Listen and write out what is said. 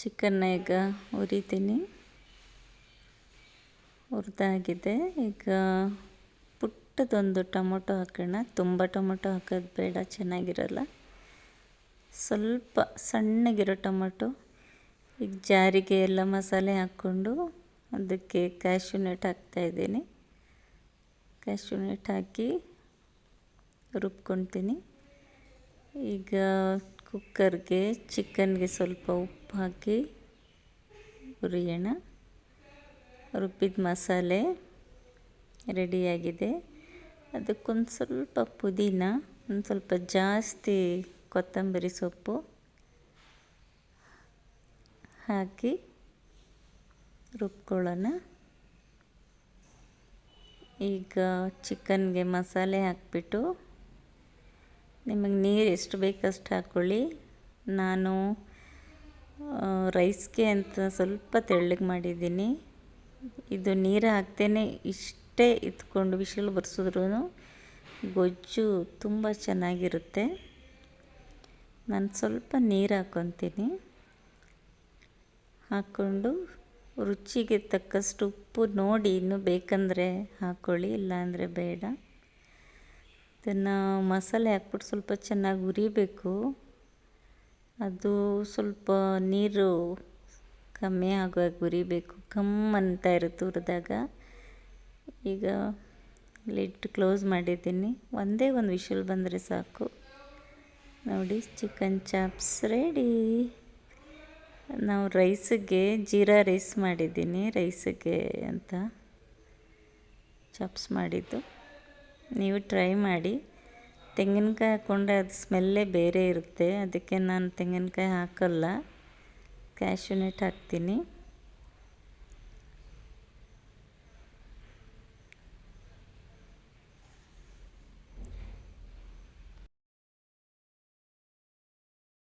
ಚಿಕನ್ನ ಈಗ ಹುರಿತೀನಿ. ಹುರಿದಾಗಿದೆ. ಈಗ ಪುಟ್ಟದೊಂದು ಟೊಮೊಟೊ ಹಾಕೋಣ. ತುಂಬ ಟೊಮೊಟೊ ಹಾಕೋದು ಬೇಡ, ಚೆನ್ನಾಗಿರಲ್ಲ. ಸ್ವಲ್ಪ ಸಣ್ಣಗಿರೋ ಟೊಮೊಟೊ. ಈಗ ಜಾರಿಗೆ ಎಲ್ಲ ಮಸಾಲೆ ಹಾಕ್ಕೊಂಡು ಅದಕ್ಕೆ ಕ್ಯಾಶ್ಯೂ ಹಾಕ್ತಾ ಹಾಕ್ತಾಯಿದ್ದೀನಿ ಕ್ಯಾಶ್ಯೂ ನೆಟ್ ಹಾಕಿ ರುಬ್ಕೊತೀನಿ. ಈಗ ಕುಕ್ಕರ್ಗೆ ಚಿಕನ್ಗೆ ಸ್ವಲ್ಪ ಉಪ್ಪು ಹಾಕಿ ಹುರಿಯೋಣ. ರುಬ್ಬಿದ ಮಸಾಲೆ ರೆಡಿಯಾಗಿದೆ. ಅದಕ್ಕೊಂದು ಸ್ವಲ್ಪ ಪುದೀನ, ಒಂದು ಸ್ವಲ್ಪ ಜಾಸ್ತಿ ಕೊತ್ತಂಬರಿ ಸೊಪ್ಪು ಹಾಕಿ ರುಬ್ಕೊಳ್ಳೋಣ. ಈಗ ಚಿಕನ್ಗೆ ಮಸಾಲೆ ಹಾಕ್ಬಿಟ್ಟು ನಿಮಗೆ ನೀರು ಎಷ್ಟು ಬೇಕಷ್ಟು ಹಾಕ್ಕೊಳ್ಳಿ. ನಾನು ರೈಸ್ಗೆ ಅಂತ ಸ್ವಲ್ಪ ತೆಳ್ಳಗೆ ಮಾಡಿದ್ದೀನಿ. ಇದು ನೀರು ಹಾಕ್ತೇನೆ, ಇಷ್ಟೇ ಇತ್ಕೊಂಡು ವಿಶಲ್ ಬರ್ಸಿದ್ರೂ ಗೊಜ್ಜು ತುಂಬ ಚೆನ್ನಾಗಿರುತ್ತೆ. ನಾನು ಸ್ವಲ್ಪ ನೀರು ಹಾಕ್ಕೊತೀನಿ. ಹಾಕ್ಕೊಂಡು ರುಚಿಗೆ ತಕ್ಕಷ್ಟು ಉಪ್ಪು ನೋಡಿ ಇನ್ನೂ ಬೇಕಂದರೆ ಹಾಕ್ಕೊಳ್ಳಿ, ಇಲ್ಲಾಂದರೆ ಬೇಡ. ಇದನ್ನು ಮಸಾಲೆ ಹಾಕ್ಬಿಟ್ಟು ಸ್ವಲ್ಪ ಚೆನ್ನಾಗಿ ಹುರಿಬೇಕು. ಅದು ಸ್ವಲ್ಪ ನೀರು ಕಮ್ಮಿ ಆಗುವಾಗ ಉರಿಬೇಕು ಅಂತ ಇರುತ್ತೆ ಹುರಿದಾಗ. ಈಗ ಲಿಡ್ ಕ್ಲೋಸ್ ಮಾಡಿದ್ದೀನಿ. ಒಂದೇ ಒಂದು ವಿಷಲ್ ಬಂದರೆ ಸಾಕು. ನೋಡಿ, ಚಿಕನ್ ಚಾಪ್ಸ್ ರೆಡಿ. ನಾವು ರೈಸಿಗೆ ಜೀರಾ ರೈಸ್ ಮಾಡಿದ್ದೀನಿ, ರೈಸಿಗೆ ಅಂತ. ಚಾಪ್ಸ್ ಮಾಡಿದ್ದು. ನೀವು ಟ್ರೈ ಮಾಡಿ. ತೆಂಗಿನಕಾಯಿ ಹಾಕ್ಕೊಂಡ್ರೆ ಅದು ಸ್ಮೆಲ್ಲೇ ಬೇರೆ ಇರುತ್ತೆ. ಅದಕ್ಕೆ ನಾನು ತೆಂಗಿನಕಾಯಿ ಹಾಕಲ್ಲ. ಕ್ಯಾಶ್ಯೂ ನಟ್ ಹಾಕ್ತೀನಿ.